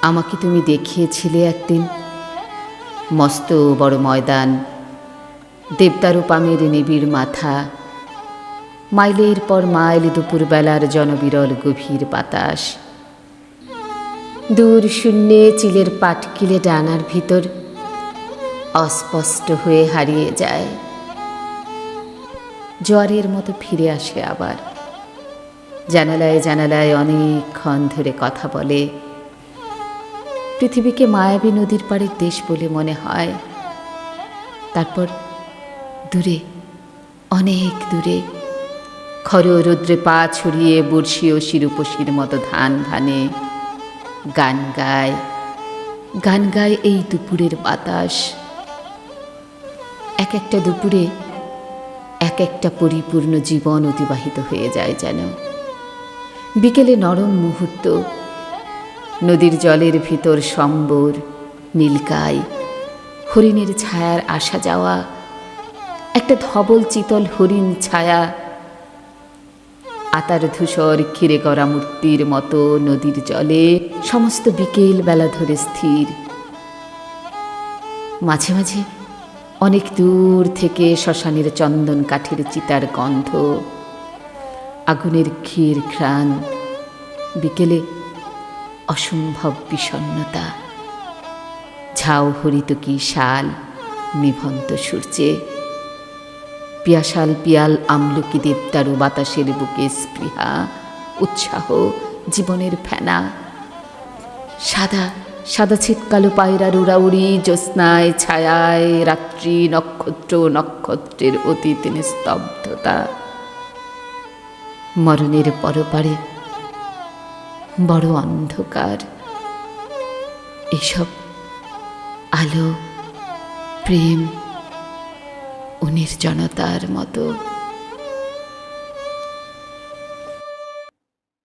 আমাকে তুমি দেখিয়েছিলে একদিন। মস্ত বড় ময়দান দেবদারু পামের নিবিড় মাথা। মাইলের পর মাইল দুপুরবেলার জনবিরল গভীর বাতাস। দূর শূন্যে চিলের পাটকিলে ডানার ভিতর অস্পষ্ট হয়ে হারিয়ে যায়। জ্বরের মতো ফিরে আসে আবার। জানালায় জানালায় অনেকক্ষণ ধরে কথা বলে। পৃথিবীকে মায়াবী নদীর পাড়ের দেশ বলে মনে হয়। তারপর দূরে, অনেক দূরে, খর রৌদ্রে পা ছড়িয়ে বর্ষি ও শিরুপশির মতো ধান ভানে গান গায়। গান গায় এই দুপুরের বাতাস। এক একটা দুপুরে এক একটা পরিপূর্ণ জীবন অতিবাহিত হয়ে যায় যেন। বিকেলে নরম মুহূর্ত নদীর জলের ভিতর সম্বর, নীলকায়, হরিণের ছায়ার আসা যাওয়া, একটা ধবল চিতল হরিণ ছায়া, আতার ধূসর ক্ষীরে করা মূর্তির মতো নদীর জলে সমস্ত বিকেল বেলা ধরে স্থির। মাঝে মাঝে অনেক দূর থেকে শ্মশানের চন্দন কাঠের চিতার গন্ধ, আগুনের ক্ষীর ঘ্রাণ, বিকেলে অসম্ভব বিষণ্নতা ঝাউ হরিত কি শাল, নিভন্ত সূর্যে। পিয়াশাল পিয়াল আমলকি দেবদারু বাতাসের বুকে স্পৃহা, উৎসাহ, জীবনের ফেনা। সাদা সাদা ছিটকালো পায়রার উড়াউড়ি, জ্যোৎস্নায় ছায়ায় রাত্রি নক্ষত্র নক্ষত্রের অতীত নিস্তব্ধতা। মরণের পরপারে বড় অন্ধকার। এসব আলো প্রেম ও নির্জনতার মতো